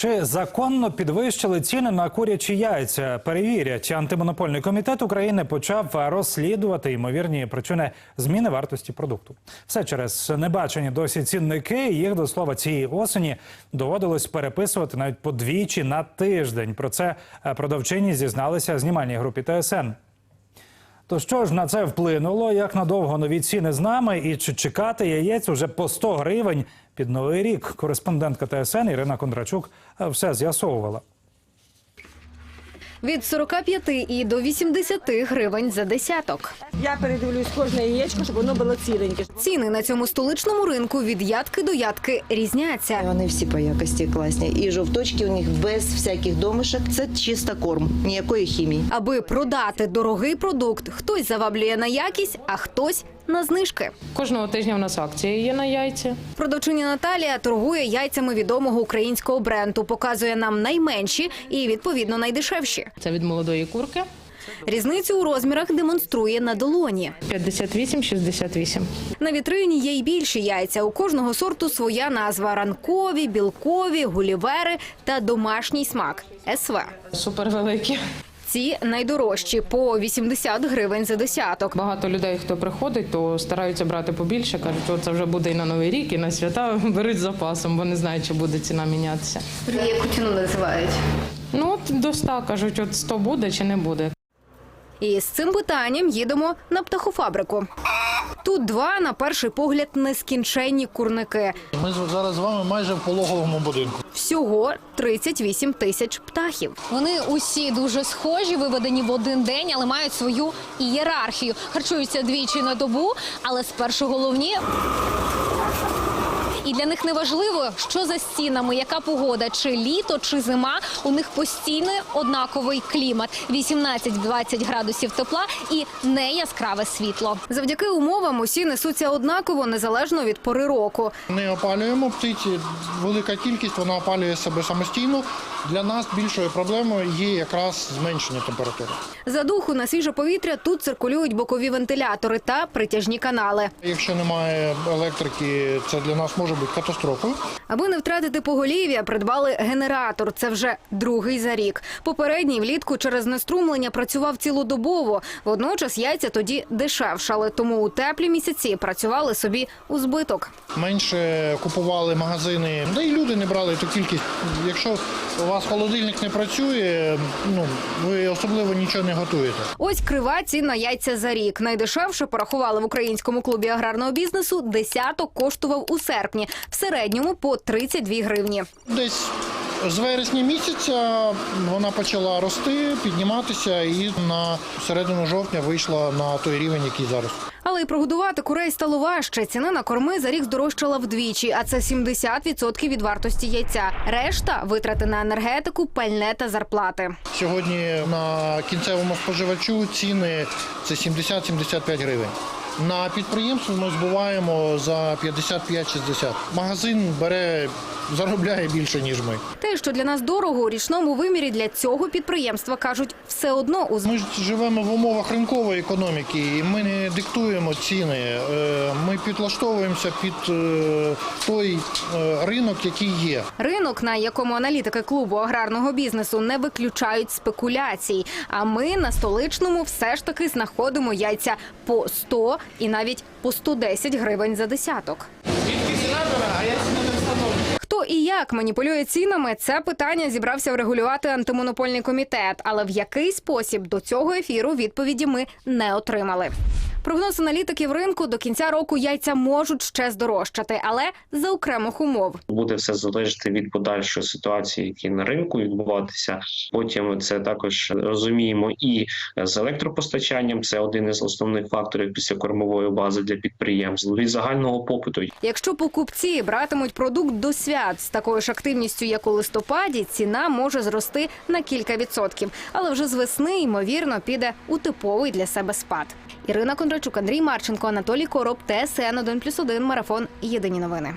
Чи законно підвищили ціни на курячі яйця? Перевірять. Антимонопольний комітет України почав розслідувати ймовірні причини зміни вартості продукту. Все через небачені досі цінники. Їх до слова цієї осені доводилось переписувати навіть подвічі на тиждень. Про це е, продавчині зізналися знімальній групі ТСН. То що ж на це вплинуло? Як надовго нові ціни з нами? І чи чекати яєць уже по 100 гривень під новий рік? Кореспондентка ТСН Ірина Кондрачук е, все з'ясовувала. Від 45 і до 80 гривень за десяток. Я передивлюсь кожне яєчко, щоб воно було ціленьке. Ціни на цьому столичному ринку від ядки до ядки різняться. Вони всі по якості класні. І жовточки у них без всяких домишок. Це чисто корм, ніякої хімії. Аби продати дорогий продукт, хтось заваблює на якість, а хтось на знижки. Кожного тижня у нас акції є на яйця. Продавчиня Наталія торгує яйцями відомого українського бренду, показує нам найменші і відповідно найдешевші. Це від молодої курки. Різницю у розмірах демонструє на долоні. 58-68. На вітрині є й більші яйця. У кожного сорту своя назва: ранкові, білкові, гулівери та домашній смак СВ. Супер великі. Ці найдорожчі по 80 гривень за десяток. Багато людей, хто приходить, то стараються брати побільше. кажуть, що це вже буде і на новий рік, і на свята беруть з запасом, бо не знають, чи буде ціна мінятися. Яку ціну називають? Ну от до 100, кажуть, от 100 буде чи не буде. І з цим питанням їдемо на птахофабрику. Тут два, на перший погляд, нескінченні курники. Ми зараз з вами майже в пологовому будинку. Всього 38 тисяч птахів. Вони усі дуже схожі, виведені в один день, але мають свою ієрархію. Харчуються двічі на добу, але спершу головні. І для них не важливо, що за стінами, яка погода, чи літо, чи зима. У них постійний однаковий клімат: 18-20 градусів тепла і неяскраве світло. Завдяки умовам усі несуться однаково, незалежно від пори року. Не опалюємо птиці. Велика кількість вона опалює себе самостійно. Для нас більшою проблемою є якраз зменшення температури. За духу на свіже повітря тут циркулюють бокові вентилятори та притяжні канали. Якщо немає електрики, це для нас може бути катастрофою. Аби не втратити поголів'я, придбали генератор. Це вже другий за рік. Попередній влітку через неструмлення працював цілодобово. Водночас яйця тоді дешевшали, тому у теплі місяці працювали собі у збиток. Менше купували магазини, да і люди не брали ту кількість. Якщо вас холодильник не працює, ну ви особливо нічого не готуєте. Ось крива цін на яйця за рік. Найдешевше порахували в українському клубі аграрного бізнесу. Десяток коштував у серпні, в середньому по 32 гривні. Десь з вересня місяця вона почала рости, підніматися і на середину жовтня вийшла на той рівень, який зараз. Але й прогодувати курей стало важче. Ціна на корми за рік здорожчала вдвічі, а це 70% від вартості яйця. Решта витрати на енергетику, пальне та зарплати. Сьогодні на кінцевому споживачу ціни це 70-75 гривень. На підприємство ми збуваємо за 55-60. Магазин бере, заробляє більше, ніж ми. Те, що для нас дорого у річному вимірі для цього підприємства кажуть, все одно у Ми живемо в умовах ринкової економіки, і ми не диктуємо ціни. Е, Ми підлаштовуємося під е, той е, ринок, який є. Ринок, на якому аналітики клубу аграрного бізнесу не виключають спекуляцій. А ми на столичному все ж таки знаходимо яйця по 100 і навіть по 110 гривень за десяток. Хто і як маніпулює цінами, це питання зібрався врегулювати антимонопольний комітет. Але в який спосіб до цього ефіру відповіді ми не отримали. Прогноз аналітиків ринку до кінця року яйця можуть ще здорожчати, але за окремих умов. буде все залежати від подальшої ситуації, які на ринку відбуватися. Потім це також розуміємо і з електропостачанням. Це один із основних факторів після кормової бази для підприємств від загального попиту. Якщо покупці братимуть продукт до свят з такою ж активністю, як у листопаді, ціна може зрости на кілька відсотків, але вже з весни ймовірно піде у типовий для себе спад. Ірина Кондрачук, Андрій Марченко, Анатолій Короб, ТСН 1+,1, Марафон. Єдині новини.